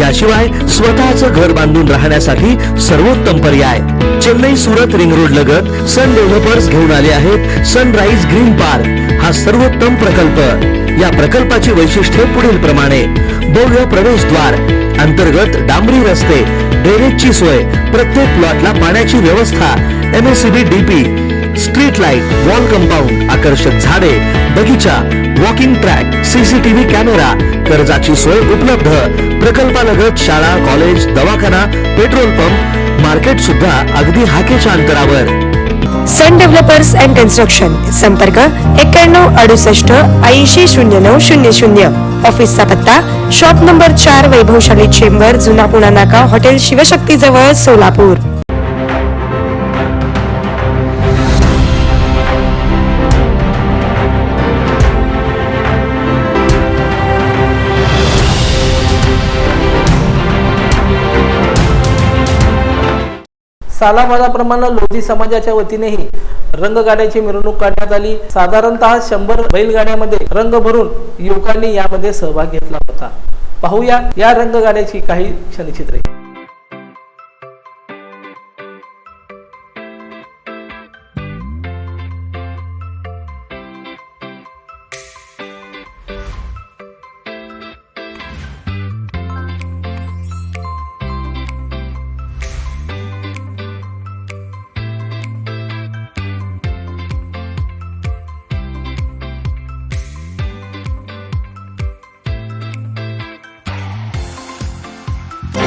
याशिवाय स्वतःचं घर बांधून राहण्यासाठी सर्वोत्तम पर्याय. चेन्नई सुरत रिंग रोड लगत सन डेव्हलपर्स घेऊन आले आहेत सनराईज ग्रीन पार्क हा सर्वोत्तम प्रकल्प. या प्रकल्पाची वैशिष्ट्ये पुढील प्रमाणे. भव्य प्रवेशद्वार अंतर्गत डांबरी रस्ते ड्रेनेजची सोय प्रत्येक प्लॉटला पाण्याची व्यवस्था MSCB DP street light wall compound आकर्षक झाडे बगीचा वॉकिंग ट्रॅक सीसीटीव्ही कॅमेरा कर्जाची सोय उपलब्ध. प्रकल्पालगत शाळा कॉलेज दवाखाना पेट्रोल पंप मार्केट सुद्धा अगदी हाकेच्या अंतरावर. सन डेव्हलपर्स अँड कन्स्ट्रक्शन संपर्क एक्क्याण्णव अडुसष्ट ऐंशी शून्य नऊ शून्य शून्य. ऑफिसचा पत्ता शॉप नंबर चार वैभवशाली चेंबर जुना पुणा नाका हॉटेल शिवशक्ती जवळ सोलापूर. सालाबादाप्रमाणे लोधी समाजाच्या वतीनेही रंगगाड्याची मिरवणूक काढण्यात आली. साधारणतः शंभर बैलगाड्यामध्ये रंग भरून युवकांनी यामध्ये सहभाग घेतला होता. पाहूया या रंगगाड्याची काही क्षणचित्रे.